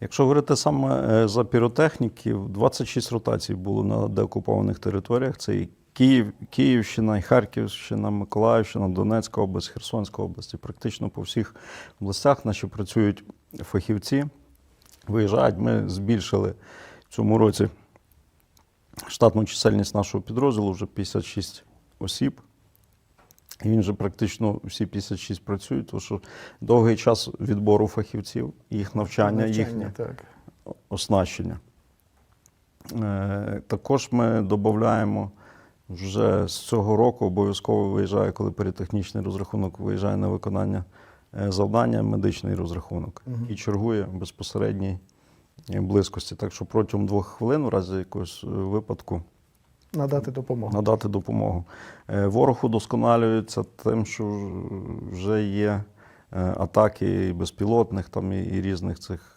Якщо говорити саме е, за піротехніків, 26 ротацій було на деокупованих територіях. Це і Київ, Київщина, і Харківщина, Миколаївщина, Донецька область, Херсонська область. Практично по всіх областях наші працюють фахівці, виїжджають. Ми збільшили в цьому році штатну чисельність нашого підрозділу вже 56 осіб. І він вже практично всі 56 працюють, тому що довгий час відбору фахівців, їх навчання, їхнє так. оснащення. Е, Також ми додаємо вже з цього року обов'язково виїжджає, коли перетехнічний розрахунок виїжджає на виконання е, завдання, медичний розрахунок, Мгм. який чергує в безпосередній близькості. Так що протягом двох хвилин, в разі якогось е, випадку, Надати допомогу. надати допомогу. Е, Ворог удосконалюється тим, що вже є е, атаки і безпілотних там, і, різних цих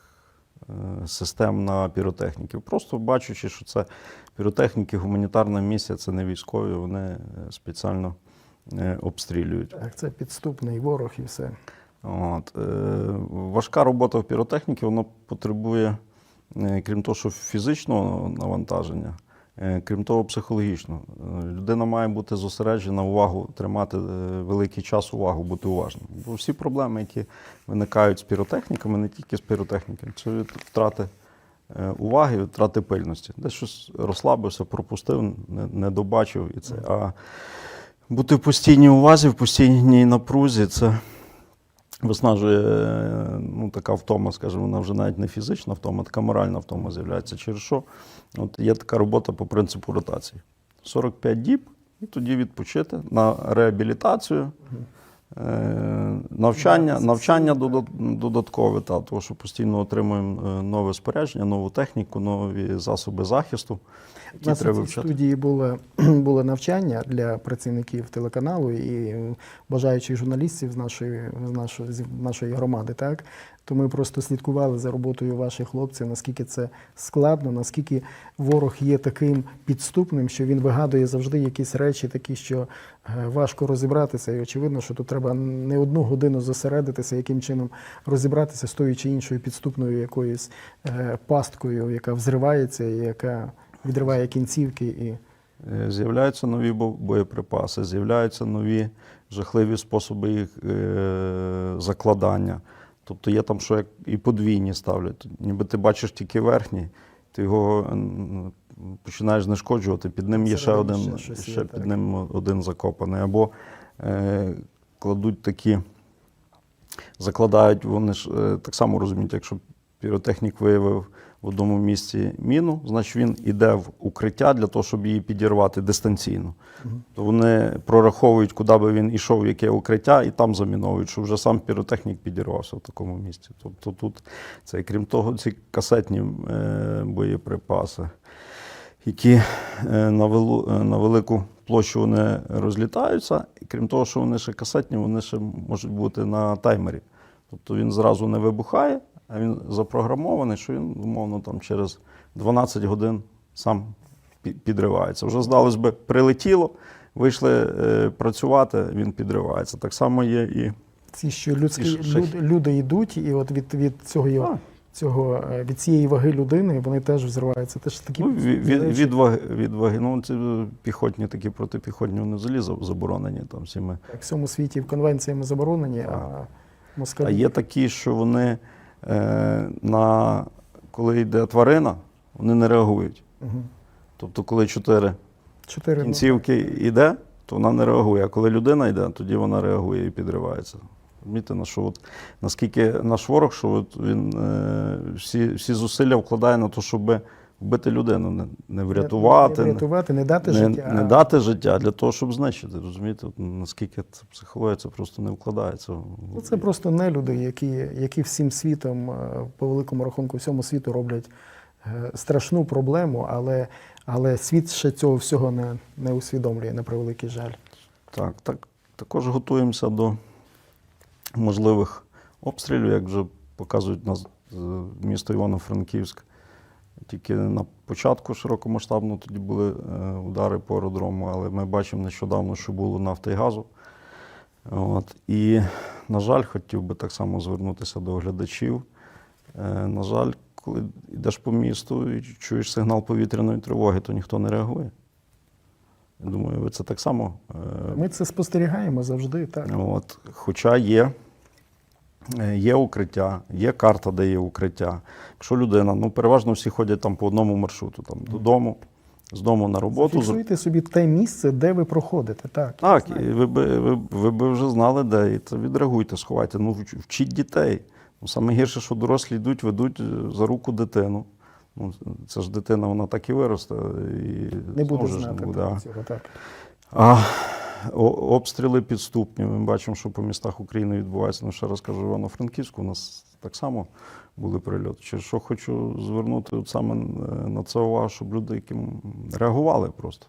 е, систем на піротехніків. Просто бачучи, що це піротехніки, гуманітарна місія, це не військові, вони спеціально обстрілюють. Так, це підступний ворог і все. От. Важка робота в піротехніці, вона потребує, крім того, що фізичного навантаження, крім того, психологічного. Е, Людина має бути зосереджена, увагу, тримати е, великий час увагу, бути уважним. Бо всі проблеми, які виникають з піротехніками, не тільки з піротехніками, це втрати е, уваги, втрати пильності. Десь щось розслабився, пропустив, не добачив і це. А бути в постійній увазі, в постійній напрузі це виснажує е, ну, така втома, скажімо, вона вже навіть не фізична втома, така моральна втома з'являється. Через що от є така робота по принципу ротації. 45 діб, і тоді відпочити на реабілітацію, навчання, навчання додат- додаткове, та, тому що постійно отримуємо е, нове спорядження, нову техніку, нові засоби захисту, У які нас треба у цій студії було, було навчання для працівників телеканалу і е, бажаючих журналістів з нашої, з нашої, з нашої громади. Так? То ми просто слідкували за роботою ваших хлопців, наскільки це складно, наскільки ворог є таким підступним, що він вигадує завжди якісь речі, такі, що е, важко розібратися. І очевидно, що тут треба не одну годину зосередитися, яким чином розібратися з тою чи іншою підступною якоюсь е, пасткою, яка взривається і яка відриває кінцівки. І Е, З'являються нові боєприпаси, з'являються нові жахливі способи їх закладання. Тобто є там, що як і подвійні ставлять. Ніби ти бачиш тільки верхній, ти його починаєш знешкоджувати, під ним є ще один, ще щось є, ще так. під ним один закопаний. Або е, кладуть такі, закладають, вони ж е, так само розуміють, якщо піротехнік виявив в одному місці міну, значить він іде в укриття для того, щоб її підірвати дистанційно. То вони прораховують, куди би він ішов, в яке укриття, і там заміновують, що вже сам піротехнік підірвався в такому місці. Тобто тут це, крім того, ці касетні е, боєприпаси, які е, на, велу, е, на велику площу вони розлітаються. І крім того, що вони ще касетні, вони ще можуть бути на таймері. Тобто він зразу не вибухає, а він запрограмований, що він, умовно, там через 12 годин сам підривається. Вже, здалось би, прилетіло, вийшли е, працювати, він підривається. Так само є і. ці, що людські І люди, люди йдуть, і от від, від цього, є- А. цього е, від цієї ваги людини вони теж взриваються. Теж такі Ну, від, від, від, ваги, від ваги. Ну, ці піхотні такі протипіхотні вони взагалі заборонені там всіми. в всьому світі конвенціями заборонені, а А москалі є такі, що вони на коли йде тварина, вони не реагують. Угу. Тобто, коли чотири чотири ну, кінцівки йде, то вона не реагує. А коли людина йде, тоді вона реагує і підривається. Розумієте, на що от, наскільки наш ворог, що от він е, всі, всі зусилля вкладає на те, щоб вбити людину, не, не врятувати, не, не врятувати, не дати не, життя. не дати життя для того, щоб знищити. Розумієте, от, наскільки це психологія це просто не вкладається. Ну, Це просто нелюди, які, які всім світом, е, по великому рахунку, всьому світу роблять е, страшну проблему, але, але світ ще цього всього не, не усвідомлює, на превеликий жаль. Так, так. Також готуємося до можливих обстрілів, як вже показують нас е, місто Івано-Франківськ. Тільки на початку широкомасштабно тоді були е, удари по аеродрому, але ми бачимо нещодавно, що було нафти і газу. От. І, на жаль, хотів би так само звернутися до глядачів. Е, На жаль, коли йдеш по місту і чуєш сигнал повітряної тривоги, то ніхто не реагує. Я думаю, ви це так само. е, Ми це спостерігаємо завжди, так. От, хоча є, є укриття, є карта, де є укриття. Якщо людина, ну переважно всі ходять там по одному маршруту, там додому, з дому на роботу. Фіксуйте собі те місце, де ви проходите. Так, Так, і ви би, ви, ви би вже знали, де, і це відреагуйте, сховайте. Ну, вчіть дітей. Ну, саме гірше, що дорослі йдуть, ведуть е, за руку дитину. Ну, це ж дитина, вона так і виросте. І не буде знати не буде. цього. Так. А, обстріли підступні. Ми бачимо, що по містах України відбувається. Ну, ще раз кажу, Івано-Франківську у нас так само були прильоти. Чи що хочу звернути от саме е, на це увагу, щоб люди яким реагували просто.